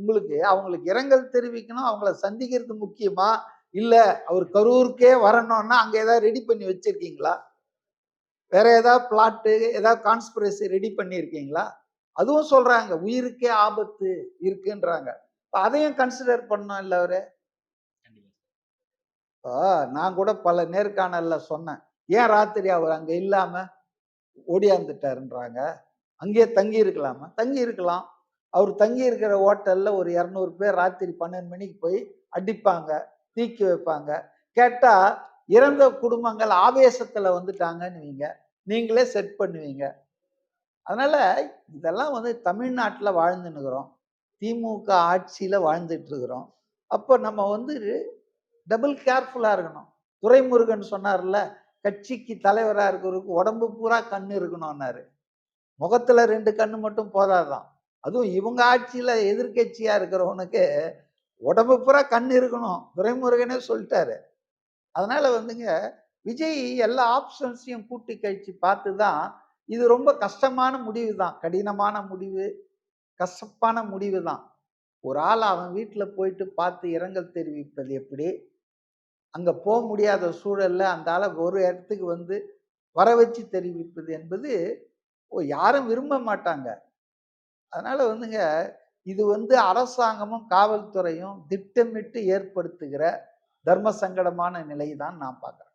உங்களுக்கு அவங்களுக்கு இரங்கல் தெரிவிக்கணும் அவங்கள சந்திக்கிறது முக்கியமா? இல்லை அவர் கரூருக்கே வரணும்னா அங்கே ஏதாவது ரெடி பண்ணி வச்சிருக்கீங்களா? வேற ஏதாவது பிளாட்டு ஏதாவது கான்ஸ்பிரசி ரெடி பண்ணியிருக்கீங்களா அதுவும் சொல்கிறாங்க உயிருக்கே ஆபத்து இருக்குன்றாங்க. இப்போ அதையும் கன்சிடர் பண்ணோம் இல்லை அவரு? இப்போ நான் கூட பல நேர்காணலில் சொன்னேன் ஏன் ராத்திரி அவர் அங்கே இல்லாமல் ஓடியாந்துட்டாருன்றாங்க? அங்கேயே தங்கி இருக்கலாமா தங்கி இருக்கலாம் அவர் தங்கி இருக்கிற ஹோட்டலில் ஒரு இரநூறு பேர் ராத்திரி பன்னெண்டு மணிக்கு போய் அடிப்பாங்க தீக்கி வைப்பாங்க. கேட்டால் இறந்த குடும்பங்கள் ஆவேசத்தில் வந்துட்டாங்கன்னு வைங்க. நீங்களே செட் பண்ணுவீங்க. அதனால் இதெல்லாம் வந்து தமிழ்நாட்டில் வாழ்ந்துன்னுக்குறோம். திமுக ஆட்சியில் வாழ்ந்துட்டு இருக்கிறோம் அப்போ நம்ம வந்து டபுள் கேர்ஃபுல்லாக இருக்கணும். துரைமுருகன் சொன்னார்ல கட்சிக்கு தலைவராக இருக்கிறவருக்கு உடம்பு பூரா கண் இருக்கணும்னாரு. முகத்தில் ரெண்டு கண் மட்டும் போதாதான். அதுவும் இவங்க ஆட்சியில் எதிர்கட்சியாக இருக்கிறவனுக்கு உடம்பு பூரா கண் இருக்கணும். துரைமுருகனே சொல்லிட்டாரு. அதனால் வந்துங்க விஜய் எல்லா ஆப்ஷன்ஸையும் கூட்டி கழித்து பார்த்து தான் இது ரொம்ப கஷ்டமான முடிவு தான் கடினமான முடிவு கசப்பான முடிவு தான் ஒரு ஆள் அவன் வீட்டில் போயிட்டு பார்த்து இரங்கல் தெரிவிப்பது எப்படி? அங்கே போக முடியாத சூழலில் அந்த ஆளை ஒரு இடத்துக்கு வந்து வர வச்சு தெரிவிப்பது என்பது யாரும் விரும்ப மாட்டாங்க. அதனால வந்துங்க இது வந்து அரசாங்கமும் காவல்துறையும் திட்டமிட்டு ஏற்படுத்துகிற தர்ம சங்கடமான நிலை தான் நான் பார்க்குறேன்.